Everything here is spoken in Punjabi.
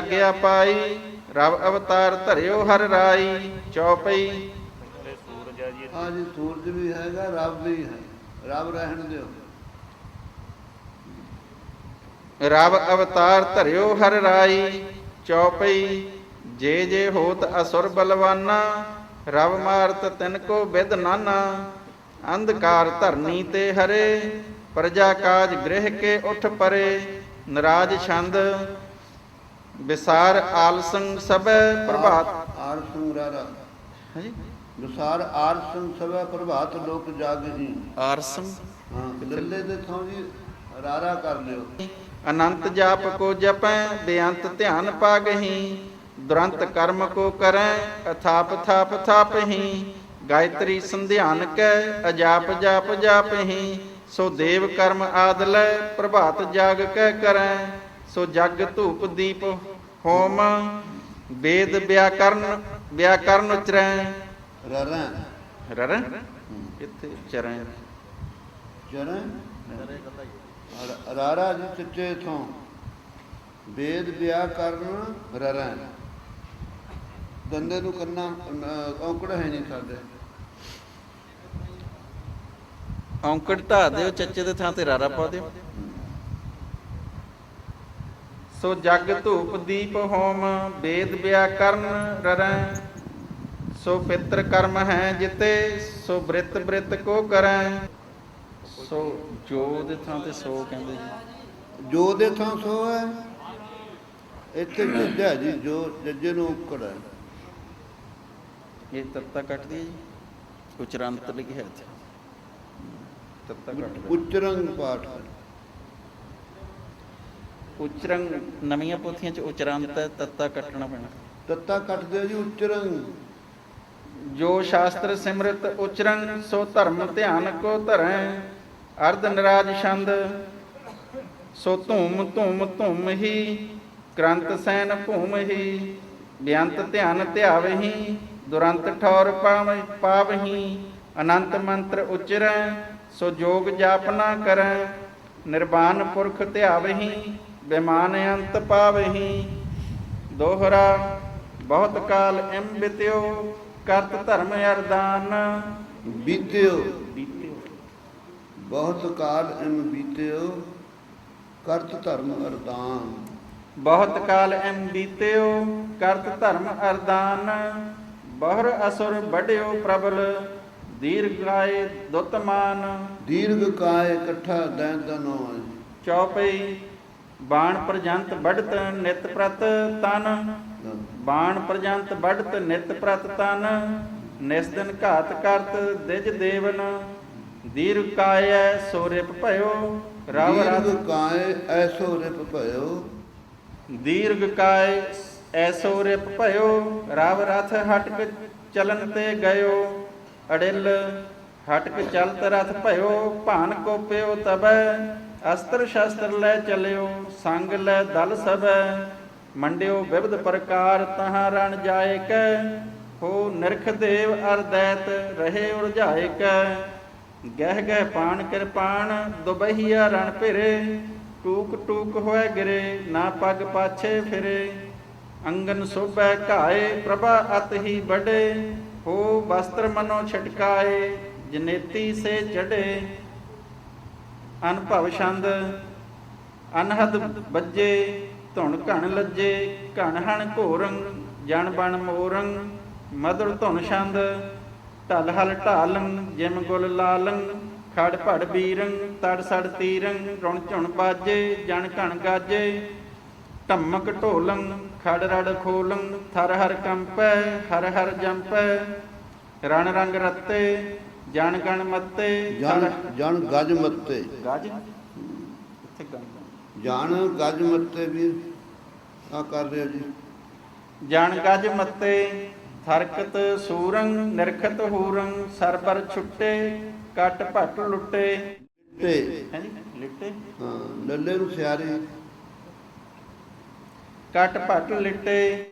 ਆਗਿਆ ਪਾਈ ਰਬ ਅਵਤਾਰ ਧਰਿਓ ਹਰ ਰਾਈ ਚੌਪਈ। ਹਾਂ ਜੀ ਸੂਰਜ ਵੀ ਹੈਗਾ ਰੱਬ ਵੀ ਹੈ। ਰੱਬ ਰਹਿਣ ਦਿਓ। ਰਬ ਅਵਤਾਰ ਧਰਿਓ ਹਰ ਰਾਈ ਚੌਪਈ। ਜੇ ਜੇ ਹੋਤ ਅਸੁਰ ਬਲਵਾਨਾ ਰਬ ਮਾਰਤ ਤਿਨ ਕੋ ਵਿਦ ਨਾਨਾ। ਅੰਧਕਾਰ ਧਰਨੀ ਤੇ ਹਰੇ ਪ੍ਰਜਾ ਕਾਜ ਗ੍ਰਹਿ ਕੇ ਉਠ ਪਰੇ। ਨਰਾਜ ਛੰਦ ਵਿਸਾਰ ਆਲਸੰ ਸਭੈ ਪ੍ਰਭਾਤ। ਆਰ ਸੰਗਰਾਰਾ ਹਾਂਜੀ। ਵਿਸਾਰ ਆਰ ਸੰਗ ਸਭਾ ਪ੍ਰਭਾਤ ਲੋਕ ਜਾਗਹੀ ਆਰਸੰ ਹਾਂ ਲੱਲੇ ਦੇ ਥਾਂ ਜੀ ਰਾਰਾ ਕਰ ਲਿਓ। ਅਨੰਤ ਜਾਪ ਕੋ ਜਪੈ ਬੇਅੰਤ ਧਿਆਨ ਪਾਗਹੀ ਦੁਰੰਤ ਕਰਮ ਕੋ ਕਰੈ ਅਥਾਪ ਥਾਪ ਥਾਪਹੀ ਗਾਇਤਰੀ ਸੰਧਿਆਨ ਕੈ ਅਜਾਪ ਜਾਪ ਜਾਪਹੀ ਸੋ ਦੇਵ ਕਰਮ ਆਦਲੈ ਪ੍ਰਭਾਤ ਜਾਗ ਕੈ ਕਰੈ। ਸੋ ਜਗ ਧੂਪ ਦੀਪ ਹੋਮ ਵੇਦ ਵਿਆਕਰਨ ਵਿਆਕਰਨ ਉਚਰੈ। ਰਰਾਂ ਰਰ ਇੱਥੇ ਚਰੈ। ਜਰਨ ਰਾਰਾ ਜੀ ਸੱਚੇ ਥਾਂ ਵੇਦ ਵਿਆਹ ਕਰਨ ਰਰਾਂ ਦੰਦੇ ਨੂੰ ਕੰਨਾ ਔਂਕੜ ਹੈ ਨਹੀਂ ਸਾਡੇ ਔਂਕੜ ਢਾ ਦਿਓ ਚੱਚੇ ਦੇ ਥਾਂ ਤੇ ਰਾਰਾ ਪਾ ਦਿਓ। ਸੋ ਜਗ ਧੂਪ ਦੀਪ ਹੋਮ ਵੇਦ ਵਿਆਕਰਨ ਰਰੈ। ਸੋ ਪਿਤਰ ਕਰਮ ਹੈ ਜਿਤੇ ਸੋ ਬ੍ਰਿਤ ਬ੍ਰਿਤ ਕੋ ਕਰੈ। ਸੋ ਜੋ ਦੇ ਥਾਂ ਤੇ ਸੋ ਕਹਿੰਦੇ ਜੀ। ਜੋ ਦੇ ਥਾਂ ਸੋ ਹੈ ਇੱਥੇ ਜੱਜਾ ਜੀ ਜੋ ਜੱਜੇ ਨੂੰ ਔਂਕੜ ਹੈ। ਇਹ ਤੱਤਾ ਕੱਟ ਦੀ ਜੀ। ਉਚਰੰਤ ਲਿਖਿਆ ਹੈ ਇੱਥੇ। ਤੱਤਾ ਕੱਟ। ਉਚਰੰਗ ਪਾਠ ਹੈ। ਉਚਰੰਗ ਨਵੀਆਂ ਪੋਥੀਆਂ ਚ ਉਚਰੰਤ ਤੱਤਾ ਕੱਟਣਾ ਪੈਣਾ। ਤੱਤਾ ਕੱਟ ਦਿਓ ਜੀ ਉਚਰੰਗ। ਜੋ ਸ਼ਾਸਤਰ ਸਿਮਰਤ ਉਚਰੰ ਸੋ ਧਰਮ ਧਿਆਨ ਕੋ ਧਰੈ। ਅਰਧ ਨਰਾਜ ਛੰਦ ਸੋ ਧੂਮ ਧੂਮ ਧੂਮ ਹੀ। ਗ੍ਰੰਥ ਸੈਨ ਭੂਮ ਹੀ ਬਿਅੰਤ ਧਿਆਨ ਧਿਆਵਹੀ ਦੁਰੰਤ ਠੌਰ ਪਾਵ- ਪਾਵਹੀ ਅਨੰਤ ਮੰਤਰ ਉਚਰੈ ਸੋ ਜੋਗ ਜਾਪ ਨਾ ਕਰੈ। ਨਿਰਵਾਨ ਪੁਰਖ ਧਿਆਵਹੀ ਬਿਮਾਨ ਅੰਤ ਪਾਵਹੀ। ਦੋਹਰਾ ਬਹੁਤ ਕਾਲ ਇਮ ਬਿਤਿਓ ਕਰਤ ਧਰਮ ਅਰਦਾਨ। ਬੀਤਿਓ। ਬੀਤਿਓ। ਬਹੁਤ ਕਾਲ ਇਮ ਬੀਤਿਓ ਕਰਤ ਧਰਮ ਅਰਦਾਨ। ਬਹੁਤ ਕਾਲ ਐਮ ਬੀਤਿਓ ਕਰਤ ਧਰਮ ਅਰਦਾਨ। ਬਹਰ ਅਸੁਰ ਵੱਡਿਓ ਪ੍ਰਬਲ ਦੀਰਘਾਏ ਦੁਤਮਾਨ ਦੀਰਘ ਕਾਇ ਇਕੱਠਾ ਦੈਨ ਦਨੋ ਚੌਪਈ ਬਾਣ ਪ੍ਰਜੰਤ ਵੱਡਤ ਨਿਤ ਪ੍ਰਤ ਤਨ। ਬਾਣ ਪ੍ਰਜੰਤ ਵੱਡਤ ਨਿਤ ਪ੍ਰਤ ਤਨ। ਨਿਸ ਦਿਨ ਘਾਤ ਕਰਤ ਦਿਜ ਦੇਵਨ। ਦੀਰਘ ਕਾਇ ਸੋਰਿਪ ਭਇਓ ਰਵ ਦੀਰਘ ਕਾਇ ਐਸੋ ਰਿਪ ਭਇਓ। ਦੀਰਘ ਕਾਇ ਐਸੋ ਰਿਪ ਭਇਓ ਰਵ ਰਥ ਹਟਕ ਚਲਨ ਤੇ ਗਇਓ। ਅੜਿਲ ਹਟਕ ਚਲਤ ਰਥ ਭਇਓ ਭਾਨ ਕੋਪਿਓ ਤਬੈ। ਅਸਤਰ ਸ਼ਸਤਰ ਲੈ ਚਲਿਓ, ਸੰਗ ਲੈ ਦਲ ਸਭੈ, ਮੰਡਿਓ ਵਿਵਧ ਪ੍ਰਕਾਰ ਤਹਾਂ ਰਣ ਜਾਏ ਕੈ, ਹੋ ਨਿਰਖ ਦੇਵ ਅਰਦੈਤ ਰਹੇ ਉਰਝਾਏ ਕੈ। ਗਹਿ ਗਹਿ ਪਾਣ ਕਿਰਪਾਨ ਦੁਬਹੀਆ ਰਣ ਭਿਰੇ, ਟੂਕ ਟੂਕ ਹੋਏ ਗਿਰੇ, ਨਾ ਪੱਗ ਪਾਛੇ ਫਿਰੇ। ਅੰਗਨ ਸੋਭੈ ਘਾਏ, ਪ੍ਰਭਾ ਅਤ ਹੀ ਬੜੇ ਹੋ ਵਸਤਰ ਮਨੋ ਛਟਕਾਏ, ਜਨੇਤੀ ਸੇ ਚੜੇ। ਅਨਭਵ ਛੰਦ, ਅਨਹਦ ਬੱਜੇ ਧੁਣ ਘਣ ਲੱਜੇ, ਘਣ ਹਣ ਘੋਰੰ ਜਨ ਬਣ ਮੋਰੰ, ਮਧੁਰ ਧੁਣ ਛੰਦ, ਢਲ ਹਲ ਢਾਲੰ, ਜਿਮ ਗੁਲ ਲਾਲੰ, ਖੜ ਭੜ ਬੀਰੰ, ਤੜ ਸੜ ਤੀਰੰ, ਰੁਣ ਝੁਣ ਬਾਜੇ, ਜਣ ਘਣ ਗਾਜੇ ਧਮਕ ਢੋਲੰ, ਖੜ ਰੜ ਖੋਲੰ, ਥਰ ਹਰ ਕੰਪੈ, ਹਰ ਹਰ ਜੰਪੈ, ਰਣ ਰੰਗ ਰੱਤੇ ਜਨ ਗਣ ਮੱਤੇ ਜਨ ਥਰ- ਜਨ ਗਜ ਮੱਤੇ। ਗਾਜ? ਇੱਥੇ ਗੰਗਾ ਜਨ ਗਜ ਮੱਤੇ ਵੀ ਆ ਕਰ ਰਿਹਾ ਜੀ। ਜਨ ਗਜ ਮੱਤੇ ਥਰਕਤ ਸੂਰੰ ਨਿਰਖਤ ਹੂਰੰ ਸਰਬਰ ਛੁੱਟੇ ਕਟ ਭਟ ਲੁੱਟੇ। ਜੀ ਲਿੱਟੇ। ਹਾਂ ਲੱਲੇ ਨੂੰ ਸਿਆਰੇ। ਕਟ ਭਟ ਲਿੱਟੇ।